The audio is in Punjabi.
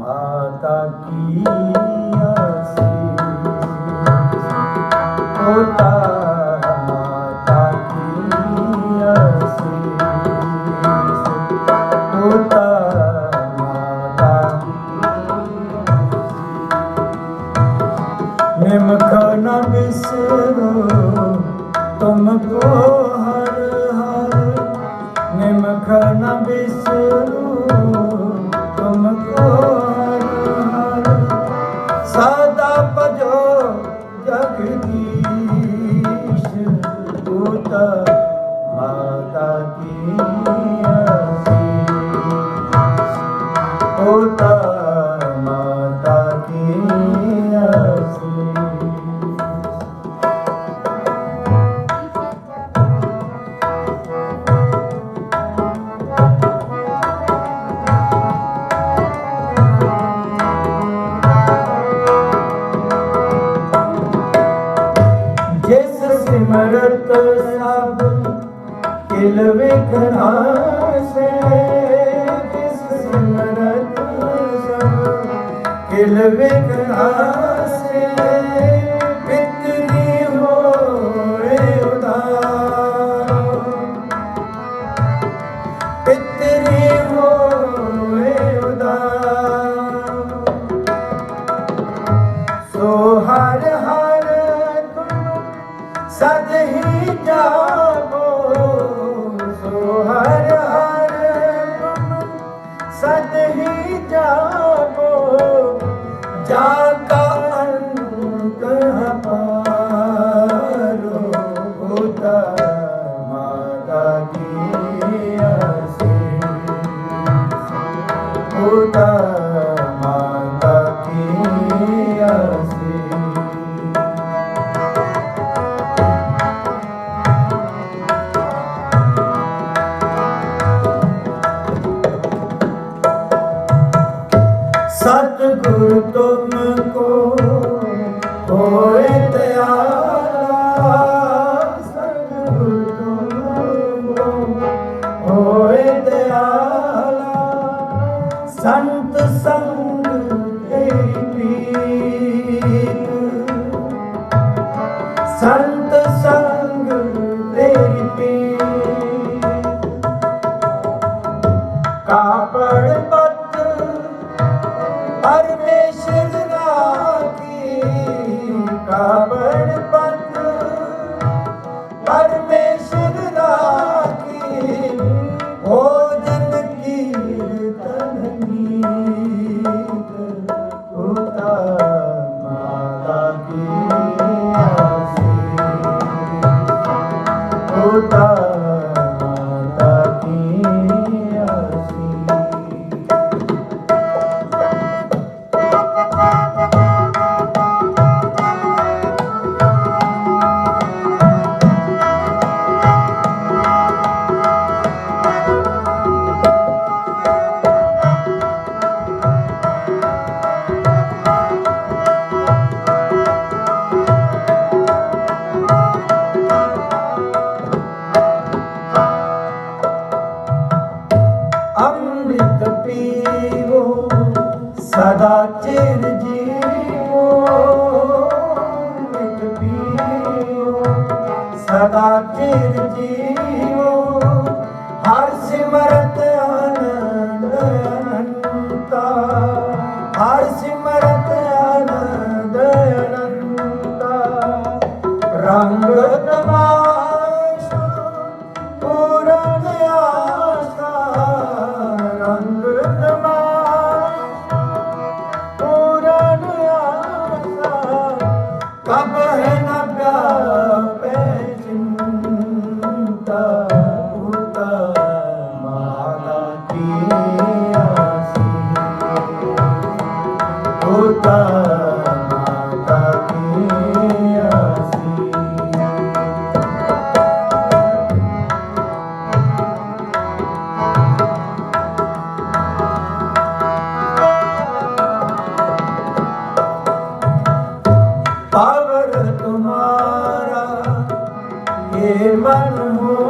ਮਾਤਾ ਕੀ ਆਸੀ ਹੋਤਾ ਮਾਤਾ ਕੀ ਆਸੀ ਹੋਤਾ ਨਿਮਖ ਨਾ ਬਿਸਰੋ ਤੁਮ ਕੋ ਹਰ ਦਿਲ ਵੇਖਣਾ ਸੇ ਕਿਸ ਸਿਮਰਤ ਸਭ ਦਿਲ ਵੇਖਣਾ ਸੇ ਬਿਤਨੀ ਹੋਏ ਉਦਾਰ ਬਿਤਨੀ ਹੋਏ ਉਦਾਰ ਸੋ ਹਰ ਹਰ ਤੁਮ ਸਦ ਹੀ ਜਾਵੋ Oh. ਸਤਿਗੁਰ ਤੁਮ ਕੋ Bye, ਸਦਾ ਚਿਰ ਜੀਓ ਸਦਾ ਚਿਰ ਜੀਓ ਹਰ ਸਿਮਰਤ hermano.